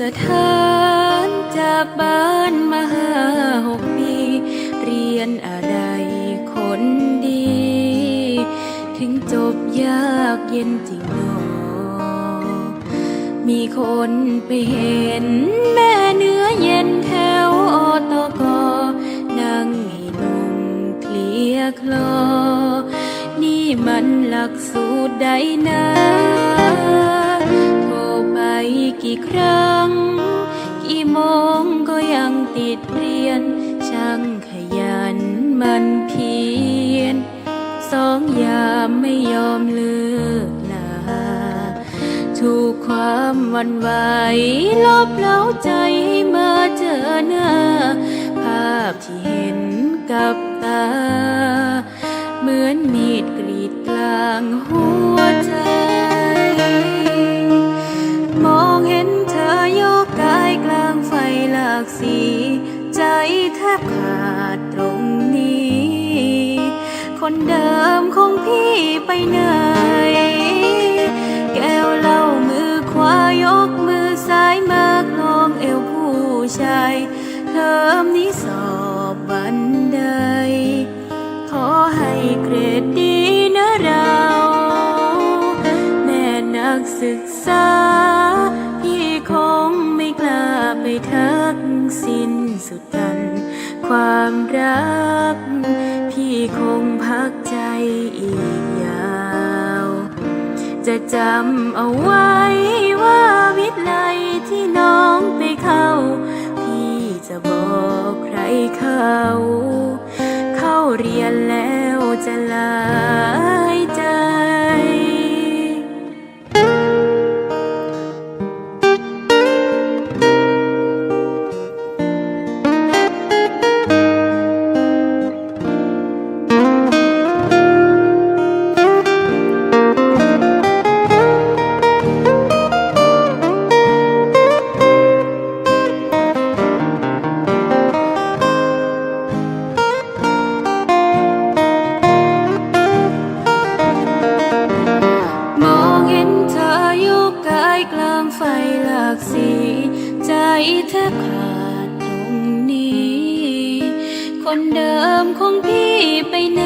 สถานจากบ้านมาห้าหกปี เรียนอะไรคนดี ถึงจบยากเย็นจริงหนอมีคนไปเห็นแม่เนื้อเย็นแถวอตกนั่งให้นมเคลียคลอ นี่มันหลักสูตรใดนะ กี่ครั้ง กี่โมงก็ยังติดเรียน ช่างขยันมันเพียรสองยามไม่ยอมเลิกลาถูกความวันไหวลบเล้าใจมาเจอหน้า คนเดิมของพี่ไปไหน แก้วเหล้ามือขวายกมือซ้ายมาคลองเอวผู้ชายเทอมนี้สอบวันใดขอให้เกรดดีนะเรา แม่นักศึกษา พี่คงไม่กล้าไปทักสิ้นสุดกัน ความรักพี่คง กใจอีกยาว จะจำเอาไว้ว่าวิทย์ไลที่น้องไปเข้า พี่จะบอกใครเขา เข้าเรียนแล้วจะลา แทบขาดตรงนี้ คนเดิมของพี่ไปไหน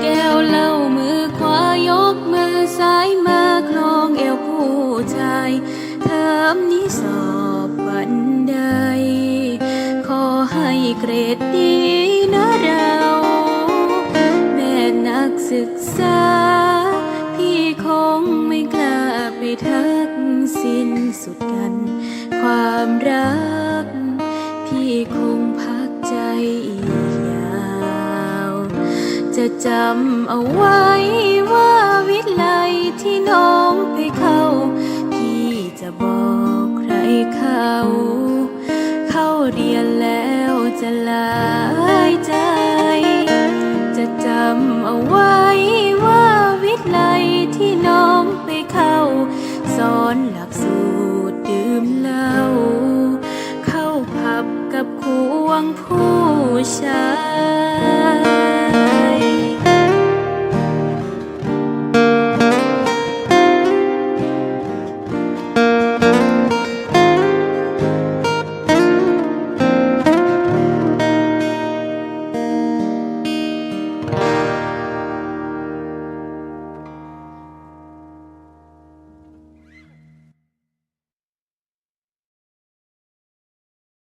แก้วเหล้ามือขวายกมือซ้ายมาคลองเอวผู้ชายเทอมนี้สอบวันใดขอให้เกรดดีนะเรา แม่นักศึกษา พี่คงไม่กล้าไปทัก สิ้นสุดกัน ความรัก พี่คงพักใจอีกยาว จะจำเอาไว้ว่าวิไลที่น้องไปเข้า ผู้